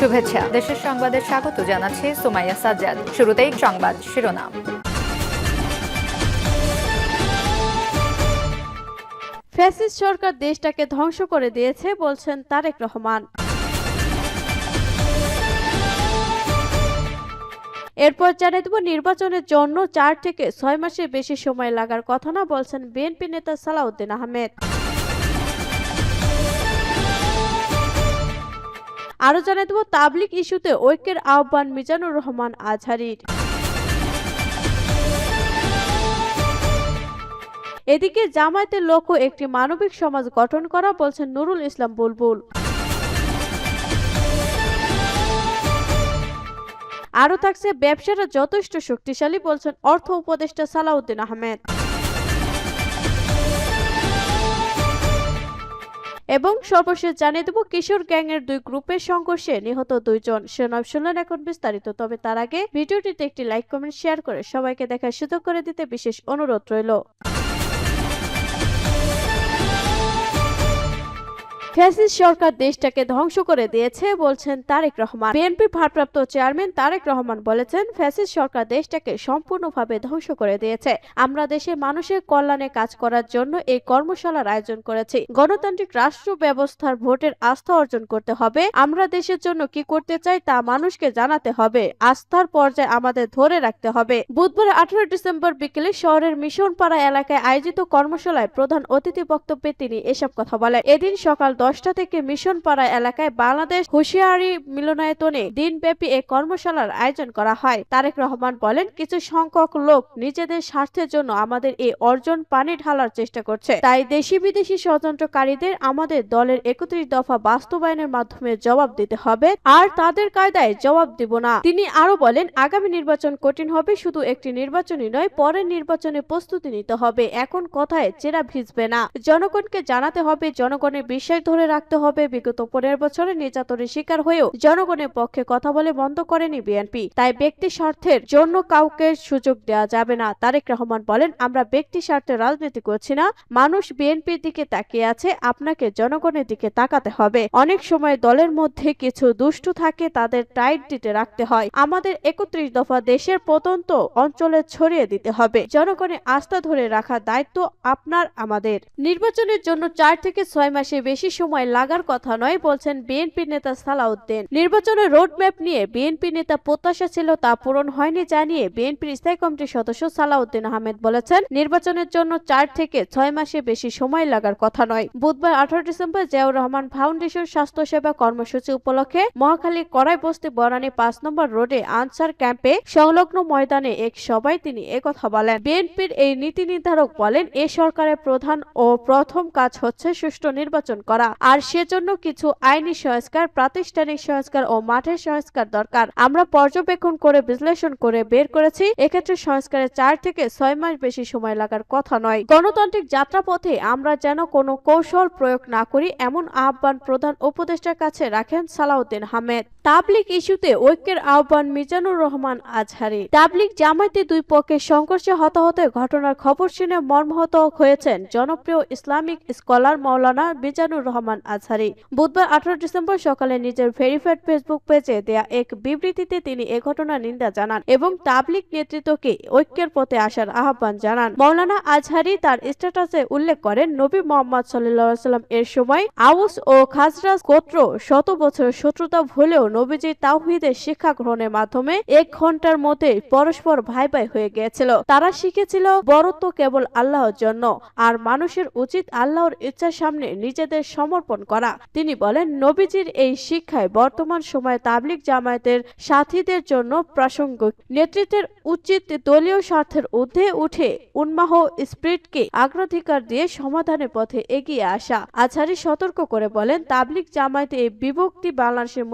শুভেচ্ছা। দেশের সংবাদে স্বাগত জানাচ্ছি সুমাইয়া সাজ্জাদ। শুরুতেই সংবাদ শিরোনাম। ফ্যাসিস্ট সরকার দেশটাকে ধ্বংস করে দিয়েছে বলছেন তারেক রহমান। এরপর জানিয়ে দেব, নির্বাচনের জন্য চার থেকে ছয় মাসের বেশি সময় লাগার কথা না বলছেন বিএনপি নেতা সালাউদ্দিন আহমেদ। আরও জানিয়ে দেব তাবলিক ইস্যুতে ঐক্যের আহ্বান মিজানুর রহমান আজহারির। এদিকে জামায়াতের লক্ষ্য একটি মানবিক সমাজ গঠন করা বলছেন নুরুল ইসলাম বুলবুল। আরও থাকছে ব্যবসাটা যথেষ্ট শক্তিশালী বলছেন অর্থ উপদেষ্টা সালাউদ্দিন আহমেদ। এবং সর্বশেষ জানিয়ে দেব, কিশোর গ্যাং এর দুই গ্রুপের সংঘর্ষে নিহত দুইজন। সেনব শুনলেন এখন বিস্তারিত, তবে তার আগে ভিডিওটিতে একটি লাইক, কমেন্ট, শেয়ার করে সবাইকে দেখার সুযোগ করে দিতে বিশেষ অনুরোধ রইল। ফ্যাসিস্ট সরকার দেশটাকে ধ্বংস করে দিয়েছে বলছেন তারেক রহমান। বিএনপি ভারপ্রাপ্ত চেয়ারম্যান তারেক রহমান বলেছেন, ফ্যাসিস্ট সরকার দেশটাকে সম্পূর্ণভাবে ধ্বংস করে দিয়েছে। আমরা দেশের মানুষের কল্যাণে কাজ করার জন্য এই কর্মশালার আয়োজন করেছি। গণতান্ত্রিক রাষ্ট্র ব্যবস্থার ভোটের আস্থা অর্জন করতে হবে। আমরা দেশের জন্য কি করতে চাই তা মানুষকে জানাতে হবে। আস্থার পর্যায়ে আমাদের ধরে রাখতে হবে। বুধবার আঠারো ডিসেম্বর বিকেলে শহরের মিশনপাড়া এলাকায় আয়োজিত কর্মশালায় প্রধান অতিথি বক্তব্যে তিনি এসব কথা বলেন। এদিন সকাল দশটা থেকে মিশন পাড়া এলাকায় বাংলাদেশ হুঁশিয়ারি মিলনায়তনে দিনব্যাপী এই কর্মশালার আয়োজন করা হয়। তারেক রহমান বলেন, কিছু সংখ্যক লোক নিজেদের স্বার্থের জন্য আমাদের এই অর্জন পানি ঢালার চেষ্টা করছে। তাই দেশি বিদেশি ষড়যন্ত্রকারীদের আমাদের দলের একত্রিশ দফা বাস্তবায়নের মাধ্যমে জবাব দিতে হবে, আর তাদের কায়দায় জবাব দিব না। তিনি আরও বলেন, আগামী নির্বাচন কঠিন হবে, শুধু একটি নির্বাচনই নয়, পরের নির্বাচনে প্রস্তুতি নিতে হবে। এখন কথায় চেরা ভিজবে না। জনগণকে জানাতে হবে, জনগণের বিশ্বাস ধরে রাখতে হবে। বিগত পনেরো বছরে নির্যাতনের শিকার হয়েও জনগণের পক্ষে কথা বলে বন্ধ করেনি বিএনপি। তাই ব্যক্তি স্বার্থের জন্য কাউকে সুযোগ দেওয়া যাবে না। তারেক রহমান বলেন, আমরা ব্যক্তি স্বার্থে রাজনীতি করছি না। মানুষ বিএনপির দিকে তাকিয়ে আছে। আপনাকে জনগণের দিকে তাকাতে হবে। অনেক সময় দলের মধ্যে কিছু দুষ্টু থাকে, তাদের টাইট দিতে রাখতে হয়। আমাদের একত্রিশ দফা দেশের প্রত্যন্ত অঞ্চলে ছড়িয়ে দিতে হবে। জনগণের আস্থা ধরে রাখার দায়িত্ব আপনার, আমাদের। নির্বাচনের জন্য চার থেকে ছয় মাসে বেশি সময় লাগার কথা নয়, বলছেন বিএনপি নেতা সালাউদ্দিন। নির্বাচনের রোডম্যাপ নিয়ে বিএনপি নেতা প্রত্যাশা ছিল তা পূরণ হয়নি জানিয়ে বিএনপির স্থায়ী কমিটির সদস্য সালাউদ্দিন আহমেদ বলেছেন, নির্বাচনের জন্য চার থেকে ছয় মাসে বেশি সময় লাগার কথা নয়। বুধবার আঠারো ডিসেম্বর জিয়াউর রহমান ফাউন্ডেশন স্বাস্থ্যসেবা কর্মসূচি উপলক্ষে মহাখালী কড়াই বস্তি বনানী পাঁচ নম্বর রোডে আনসার ক্যাম্পে সংলগ্ন ময়দানে এক সভায় তিনি একথা বলেন। বিএনপির এই নীতি নির্ধারক বলেন, এ সরকারের প্রধান ও প্রথম কাজ হচ্ছে সুষ্ঠু নির্বাচন করা। আর সেজন্য কিছু আইনি সংস্কার, প্রাতিষ্ঠানিক সংস্কার ও মাঠের সংস্কার দরকার। আমরা পর্যবেক্ষণ করে, বিশ্লেষণ করে বের করেছি। এক্ষেত্রে সংস্কারের চার থেকে ছয় মাস বেশি সময় লাগার কথা নয়। গণতান্ত্রিক যাত্রাপথে আমরা যেন কোনো কৌশল প্রয়োগ না করি, এমন আহ্বান প্রধান উপদেষ্টার কাছে রাখেন সালাউদ্দিন আহমেদ। তাবলিক ইস্যুতে ঐক্যের আহ্বান মিজানুর রহমান আজহারি। তাবলিক জামায়াতে দুই পক্ষের সংঘর্ষে হতাহতের ঘটনার খবর শুনে মর্মাহত হয়েছেন জনপ্রিয় ইসলামিক স্কলার মাওলানা মিজানুর রহমান আজহারি। বুধবার আঠারো ডিসেম্বর সকালে নিজের ভেরিফাইড ফেসবুক পেজে দেয়া এক বিবৃতিতে তিনি এ ঘটনার নিন্দা জানান এবং তাবলিক নেতৃত্বকে ঐক্যের পথে আসার আহ্বান জানান। মাওলানা আজহারি তার স্ট্যাটাসে উল্লেখ করেন, নবী মোহাম্মদ সাল্লাম এর সময় আউস ও খাজরাজ গোত্র শত বছরের শত্রুতা হলেও নবীজির তাওহিদের শিক্ষা গ্রহণের মাধ্যমে এক ঘণ্টার মধ্যে পরস্পর ভাই ভাই হয়ে গিয়েছিল। তারা শিখেছিল বরত্ব কেবল আল্লাহর জন্য, আর মানুষের উচিত আল্লাহর ইচ্ছার সামনে নিজেদের সমর্পণ করা। তিনি বলেন, নবীজির এই শিক্ষায় বর্তমান সময়ে তাবলিক জামায়াতের সাথীদের জন্য প্রাসঙ্গিক। নেতৃত্বের উচিত দলীয় স্বার্থের ঊর্ধ্বে উঠে উন্মাহ স্পিরিটকে অগ্রাধিকার দিয়ে সমাধানের পথে এগিয়ে আসা। আছারি সতর্ক করে বলেন তাবলিক জামায়াতে এই বিভক্তি বাংলাদেশের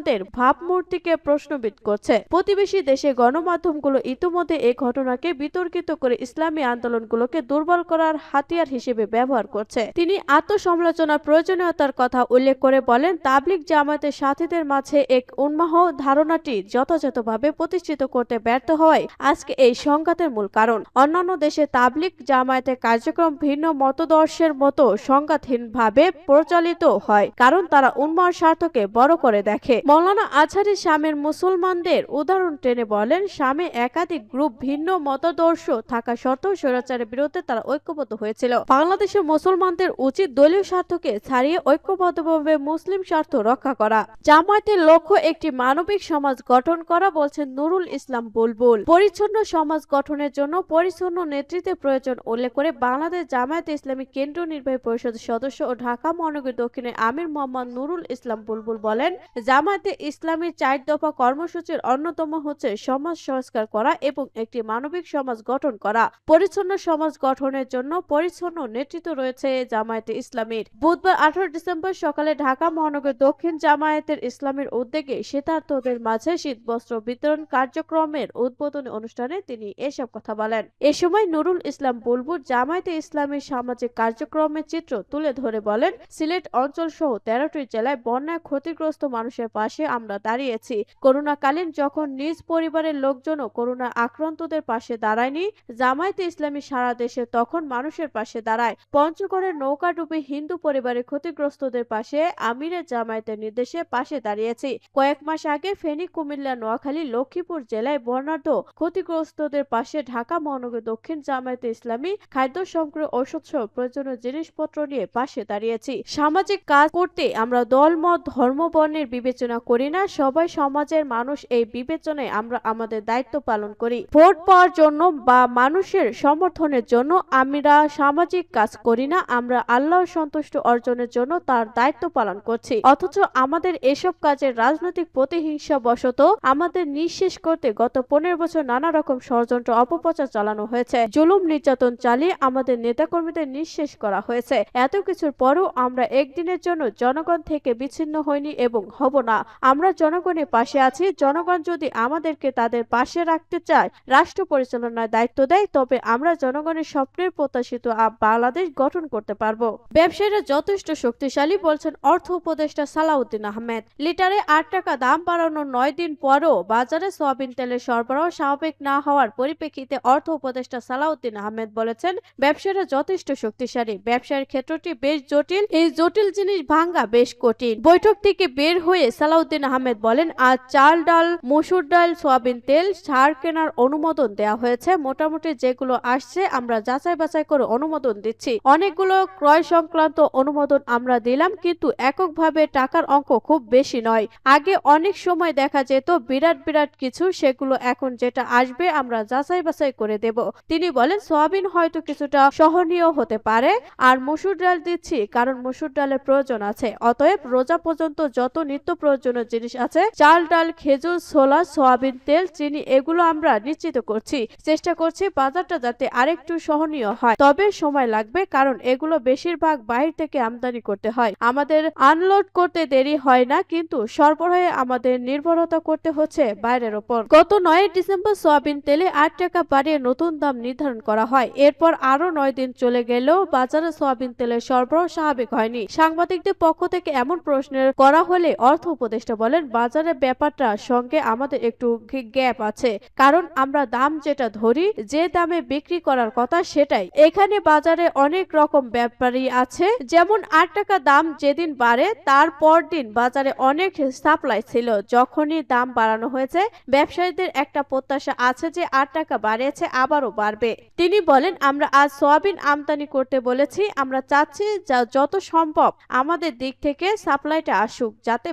মুসলমানদের ভাবমূর্তিকে প্রশ্নবিদ করছে। প্রতিবেশী দেশে গণমাধ্যমগুলো ইতিমধ্যে এই ঘটনাকে বিতর্কিত করে ইসলামী আন্দোলনগুলোকে দুর্বল করার হাতিয়ার হিসেবে ব্যবহার করছে। তিনি আত্মসমালোচনার প্রয়োজনীয়তার কথা উল্লেখ করে বলেন তাবলিক জামায়াতের সাথীদের মাঝে এক উন্মাহ ধারণাটি যথাযথভাবে প্রতিষ্ঠিত করতে ব্যর্থ হয়। আজকে এই সংঘাতের মূল কারণ। অন্যান্য দেশে তাবলিক জামায়াতের কার্যক্রম ভিন্ন মতদর্শের মতো সংঘাতহীনভাবে প্রচালিত হয়, কারণ তারা উন্মার স্বার্থকে বড় করে দেখে। মৌলানা আজহারি শামের মুসলমানদের উদাহরণ টেনে বলেন, শামে একাধিক গ্রুপ ভিন্ন মতাদর্শ থাকা সত্ত্বেও স্বৈরাচারের বিরুদ্ধে তারা ঐক্যবদ্ধ হয়েছিল। বাংলাদেশের মুসলমানদের উচিত দলীয় স্বার্থকে ছাড়িয়ে ঐক্যবদ্ধভাবে মুসলিম স্বার্থ রক্ষা করা। জামায়াতের লক্ষ্য একটি মানবিক সমাজ গঠন করা, বলছেন নুরুল ইসলাম বুলবুল। পরিচ্ছন্ন সমাজ গঠনের জন্য পরিচ্ছন্ন নেতৃত্বের প্রয়োজন উল্লেখ করে বাংলাদেশ জামায়াত ইসলামী কেন্দ্রীয় নির্বাহী পরিষদের সদস্য ও ঢাকা মহানগর দক্ষিণের আমির মোহাম্মদ নুরুল ইসলাম বুলবুল বলেন, জামায়াতে ইসলামীর চার দফা কর্মসূচির অন্যতম হচ্ছে সমাজ সংস্কার করা এবং একটি মানবিক সমাজ গঠন করা। পরিচ্ছন্ন সমাজ গঠনের জন্য পরিচ্ছন্ন নেতৃত্ব রয়েছে জামায়াতে ইসলামীর। বুধবার আঠারো ডিসেম্বর সকালে ঢাকা মহানগর দক্ষিণ জামায়াতের ইসলামীর উদ্যোগে শীতার্থদের মাঝে শীতবস্ত্র বিতরণ কার্যক্রমের উদ্বোধনী অনুষ্ঠানে তিনি এসব কথা বলেন। এ সময় নুরুল ইসলাম বুলবুল জামায়াতে ইসলামীর সামাজিক কার্যক্রমের চিত্র তুলে ধরে বলেন, সিলেট অঞ্চল সহ তেরোটি জেলায় বন্যায় ক্ষতিগ্রস্ত মানুষের পাশে আমরা দাঁড়িয়েছি। করোনাকালীন যখন নিজ পরিবারের লোকজনও করোনা আক্রান্তদের পাশে দাঁড়ায়নি, জামায়াতে ইসলামী সারা দেশে তখন মানুষের পাশে দাঁড়ায়। পঞ্চগড়ের নৌকা ডুবে হিন্দু পরিবারের ক্ষতিগ্রস্তদের পাশে আমিরের জামায়াতের নির্দেশে পাশে দাঁড়িয়েছি। কয়েক মাস আগে ফেনী, কুমিল্লা, নোয়াখালী, লক্ষ্মীপুর জেলায় বর্ণাঢ্য ক্ষতিগ্রস্তদের পাশে ঢাকা, মহানগর, দক্ষিণ জামায়াতে ইসলামী খাদ্য সংগ্রহ ঔষধ সহ প্রয়োজনীয় জিনিসপত্র নিয়ে পাশে দাঁড়িয়েছি। সামাজিক কাজ করতে আমরা দলমত ধর্ম বর্ণের বিবেচনা করি না, সবাই সমাজের মানুষ, এই বিবেচনায় আমরা আমাদের দায়িত্ব পালন করি। ভোট পাওয়ার জন্য বা মানুষের সমর্থনের জন্য আমরা সামাজিক কাজ করি না, আমরা আল্লাহর সন্তুষ্ট অর্জনের জন্য তার দায়িত্ব পালন করছি। অথচ আমাদের এসব কাজের রাজনৈতিক প্রতিহিংসা বশত আমাদের নিঃশেষ করতে গত পনেরো বছর নানা রকম ষড়যন্ত্র, অপপ্রচার চালানো হয়েছে। জুলুম নির্যাতন চালিয়ে আমাদের নেতাকর্মীদের নিঃশেষ করা হয়েছে। এত কিছুর পরও আমরা একদিনের জন্য জনগণ থেকে বিচ্ছিন্ন হইনি এবং হব না। আমরা জনগণের পাশে আছি। জনগণ যদি আমাদেরকে তাদের পাশে রাখতে চায়, রাষ্ট্র পরিচালনার দায়িত্ব দেয়, তবে আমরা জনগণের স্বপ্নের প্রত্যাশিত বাংলাদেশ গঠন করতে পারব। ব্যবসায়ীরা যথেষ্ট শক্তিশালী বলছেন অর্থ উপদেষ্টা সালাউদ্দিন আহমেদ। লিটারে আট টাকা দাম বাড়ানোর নয় দিন পরও বাজারে সয়াবিন তেলের সরবরাহ স্বাভাবিক না হওয়ার পরিপ্রেক্ষিতে অর্থ উপদেষ্টা সালাউদ্দিন আহমেদ বলেছেন, ব্যবসায়ীরা যথেষ্ট শক্তিশালী। ব্যবসায়ের ক্ষেত্রটি বেশ জটিল। এই জটিল জিনিস ভাঙ্গা বেশ কঠিন। বৈঠক থেকে বের হয়ে সালাউদ্দিন আহমেদ বলেন, আজ চাল ডাল, মসুর ডাল, সয়াবিন তেল, সার কেনার অনুমোদন দেওয়া হয়েছে। মোটামুটি যেগুলো আসছে, আমরা যাচাই বাছাই করে অনুমোদন দিচ্ছি। অনেকগুলো ক্রয় সংক্রান্ত অনুমোদন আমরা দিলাম, কিন্তু এককভাবে টাকার অঙ্ক খুব বেশি নয়। আগে অনেক সময় দেখা যেত, বিরাট বিরাট কিছু, সেগুলো এখন যেটা আসবে, আমরা যাচাই বাছাই করে দেব। তিনি বলেন, সোয়াবিন হয়তো কিছুটা সহনীয় হতে পারে, আর মসুর ডাল দিচ্ছি, কারণ মসুর ডালের প্রয়োজন আছে। অতএব রোজা পর্যন্ত যত নিত্য প্রয়োজনীয় জিনিস আছে। চাল, ডাল, খেজুর, ছোলা, সয়াবিন, তেল, চিনি, এগুলো আমরা নিশ্চিত করছি। চেষ্টা করছি বাজারটা যাতে আরেকটু সহনীয় হয়। তবে সময় লাগবে কারণ এগুলো বেশিরভাগ বাহির থেকে আমদানি করতে হয়। আমাদের আনলোড করতে দেরি হয় না, কিন্তু সরবরাহে আমাদের নির্ভরতা করতে হচ্ছে বাইরের ওপর। গত নয় ডিসেম্বর সয়াবিন তেলে আট টাকা বাড়িয়ে নতুন দাম নির্ধারণ করা হয়। এরপর আরও নয় দিন চলে গেলেও বাজারে সয়াবিন তেলের সরবরাহ স্বাভাবিক হয়নি। সাংবাদিকদের পক্ষ থেকে এমন প্রশ্নের করা হলে অর্থ উপদেষ্টা বলেন, বাজারের ব্যাপারটা সঙ্গে আমাদের একটু গ্যাপ আছে। কারণ আমরা দাম যেটা ধরি, যে দামে বিক্রি করার কথা সেটাই। এখানে বাজারে অনেক রকম ব্যাপারী আছে। যেমন আট টাকা দাম যেদিন বাড়ে, তার পর দিন বাজারে অনেক সাপ্লাই ছিল। যখনই দাম বাড়ানো হয়েছে, ব্যবসায়ীদের একটা প্রত্যাশা আছে যে আট টাকা বাড়িয়েছে, আবারও বাড়বে। তিনি বলেন, আমরা আজ সয়াবিন আমদানি করতে বলেছি, আমরা চাচ্ছি যা যত সম্ভব আমাদের দিক থেকে সাপ্লাইটা আসুক, যাতে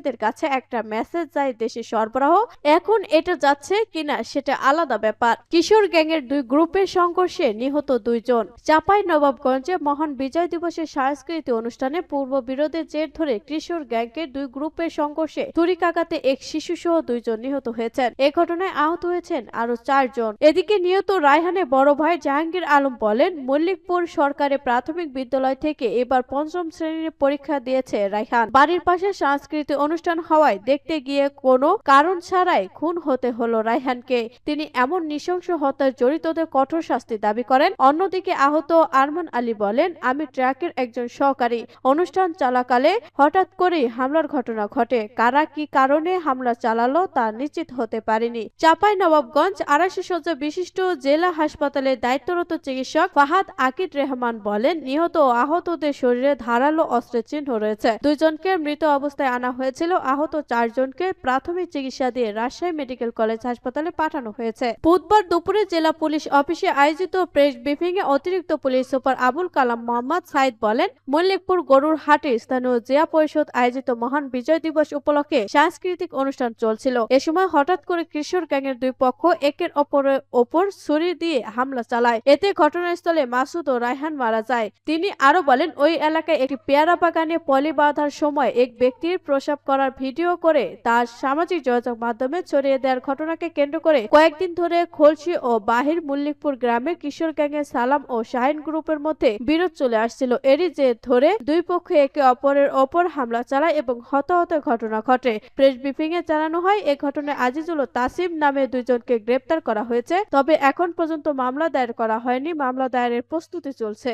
ব্যবসায়ীদের কাছে একটা মেসেজ যায় দেশে সরবরাহ, এখন এটা যাচ্ছে কিনা সেটা আলাদা ব্যাপার। কিশোর গ্যাংয়ের দুই গ্রুপের সংঘর্ষে নিহত দুইজন। চাপাই নবাবগঞ্জে মহান বিজয় দিবসের সাংস্কৃতিক অনুষ্ঠানে পূর্ব বিরোধের জের ধরে কিশোর গ্যাংকের দুই গ্রুপের সংঘর্ষে তুরিকাঘাতে এক শিশু সহ দুইজন নিহত হয়েছেন। এ ঘটনায় আহত হয়েছেন আরও চারজন। এদিকে নিহত রায়হানের বড় ভাই জাহাঙ্গীর আলম বলেন, মল্লিকপুর সরকারি প্রাথমিক বিদ্যালয় থেকে এবার পঞ্চম শ্রেণির পরীক্ষা দিয়েছে রায়হান। বাড়ির পাশে সাংস্কৃতিক অনুষ্ঠান হওয়ায় দেখতে গিয়ে কোনো কারণ ছাড়াই খুন হতে হলো রায়হানকে। তিনি এমন নৃশংস হত্যায় জড়িতদের কঠোর শাস্তি দাবি করেন। অন্যদিকে আহত আরমান আলী বলেন, আমি ট্রাকের একজন সহকারী। অনুষ্ঠান চলাকালে হঠাৎ করেই হামলার ঘটনা ঘটে। কারা কি কারণে হামলা চালালো তা নিশ্চিত হতে পারেনি। চাপাই নবাবগঞ্জ আড়াইশো শয্যা বিশিষ্ট জেলা হাসপাতালে দায়িত্বরত চিকিৎসক ফাহাদ আকিদ রেহমান বলেন, নিহত ও আহতদের শরীরে ধারালো অস্ত্রের চিহ্ন রয়েছে। দুইজনকে মৃত অবস্থায় আনা হয়েছে। চলছিল আহত চারজনকে প্রাথমিক চিকিৎসা দিয়ে রাজশাহী মেডিকেল কলেজ হাসপাতালে পাঠানো হয়েছে। বুধবার দুপুরে জেলা পুলিশ অফিসে আয়োজিত প্রেস ব্রিফিং এ অতিরিক্ত পুলিশ সুপার আবুল কালাম মোহাম্মদ সাইদ বলেন, মল্লিকপুর গরুর হাটে স্থানীয় জিয়া পরিষদ আয়োজিত মহান বিজয় দিবস উপলক্ষে সাংস্কৃতিক অনুষ্ঠান চলছিল। এ সময় হঠাৎ করে কিশোর গ্যাংয়ের দুই পক্ষ একের অপরের ওপর ছুরি দিয়ে হামলা চালায়। এতে ঘটনাস্থলে মাসুদ ও রায়হান মারা যায়। তিনি আরও বলেন, ওই এলাকায় একটি পেয়ারা বাগানে পলি বাঁধার সময় এক ব্যক্তির প্রসাব করার ভিডিও করে তার সামাজিক যোগাযোগ মাধ্যমে ছড়িয়ে দেওয়ার ঘটনাকে কেন্দ্র করে কয়েকদিন ধরে খোলসি ও বাহির মল্লিকপুর গ্রামে কিশোর গ্যাংয়ের সালাম ও শাহিন গ্রুপের মধ্যে বিরোধ চলে আসছিল। এরই যে ধরে দুই পক্ষ একে অপরের ওপর হামলা চালায় এবং হতাহত ঘটনা ঘটে। প্রেস ব্রিফিং এ জানানো হয়, এ ঘটনায় আজিজুল ও তাসিম নামে দুইজনকে গ্রেপ্তার করা হয়েছে, তবে এখন পর্যন্ত মামলা দায়ের করা হয়নি। মামলা দায়েরের প্রস্তুতি চলছে।